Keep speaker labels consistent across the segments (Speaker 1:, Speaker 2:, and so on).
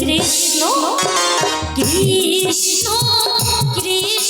Speaker 1: Krishna Krishna Krishna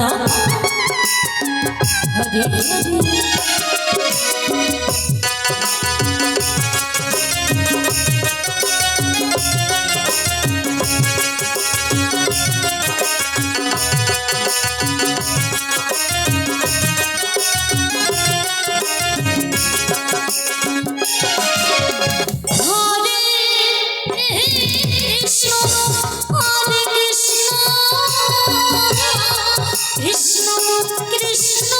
Speaker 1: Hare Hare
Speaker 2: Krishna Krishna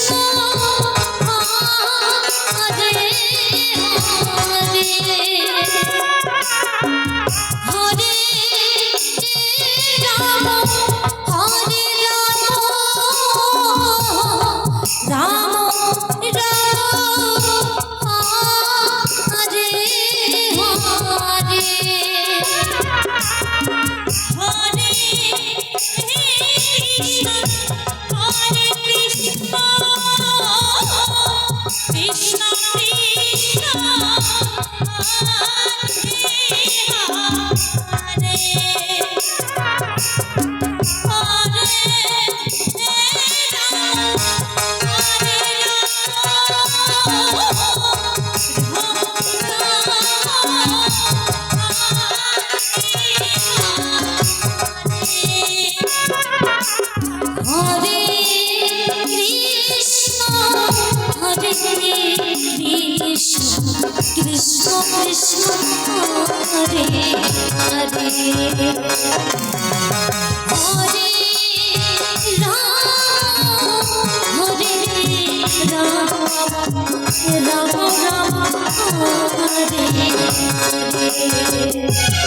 Speaker 2: Yes. Hare Krishna Krishna Krishna Hare Hare Hare Thank
Speaker 1: you.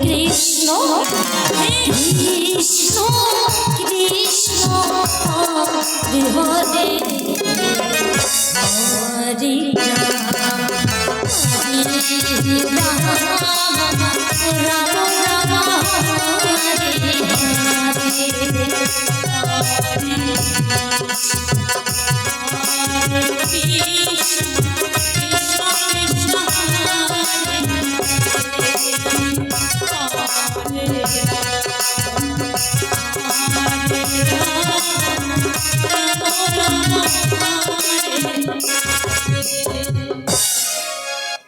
Speaker 1: Krishna Krishna Krishna Hare Hare Ram Ram
Speaker 2: Ram.
Speaker 1: Yeah.